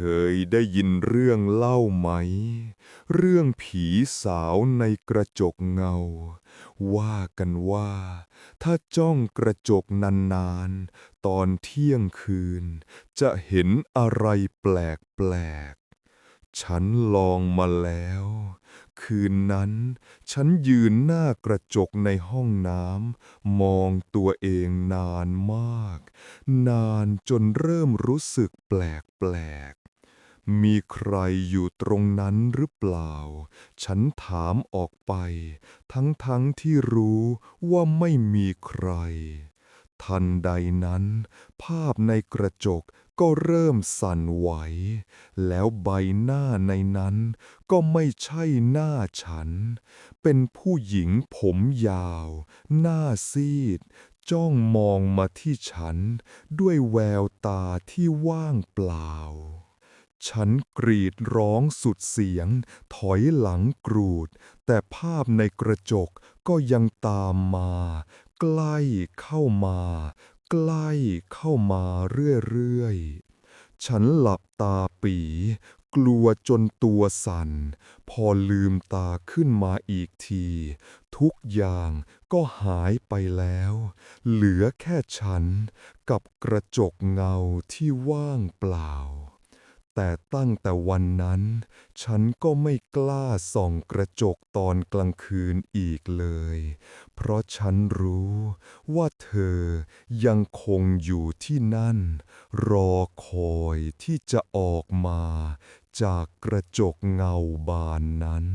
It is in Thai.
เคยได้ยินเรื่องเล่าไหม เรื่องผีสาวในกระจกเงา ว่ากันว่า ถ้าจ้องกระจกนานๆ ตอนเที่ยงคืน จะเห็นอะไรแปลกๆ ฉันลองมาแล้ว คืนนั้น ฉันยืนหน้ากระจกในห้องน้ำมองตัวเองนานมาก นานจนเริ่มรู้สึกแปลกๆมีใครอยู่ตรงนั้นหรือเปล่า ฉันถามออกไป ทั้งๆที่รู้ว่าไม่มีใคร ทันใดนั้น ภาพในกระจก ก็เริ่มสั่นไหว แล้วใบหน้าในนั้นก็ไม่ใช่หน้าฉัน เป็นผู้หญิงผมยาว หน้าซีด จ้องมองมาที่ฉัน ด้วยแววตาที่ว่างเปล่า ฉันกรีดร้องสุดเสียง ถอยหลังกรูด แต่ภาพในกระจกก็ยังตามมา ใกล้เข้ามา ใกล้เข้ามาเรื่อยๆ ฉันหลับตาปี กลัวจนตัวสั่น พอลืมตาขึ้นมาอีกที ทุกอย่างก็หายไปแล้ว เหลือแค่ฉันกับกระจกเงาที่ว่างเปล่า แต่ตั้งแต่วันนั้น ฉันก็ไม่กล้าส่องกระจกตอนกลางคืนอีกเลย เพราะฉันรู้ว่าเธอยังคงอยู่ที่นั่น รอคอยที่จะออกมาจากกระจกเงาบานนั้น